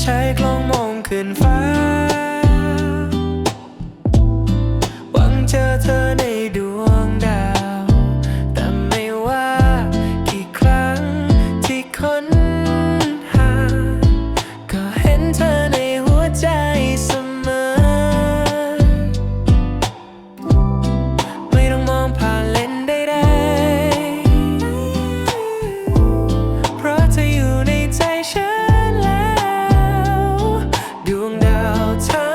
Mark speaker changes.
Speaker 1: ใช้กล้องมองขึ้นฟ้า time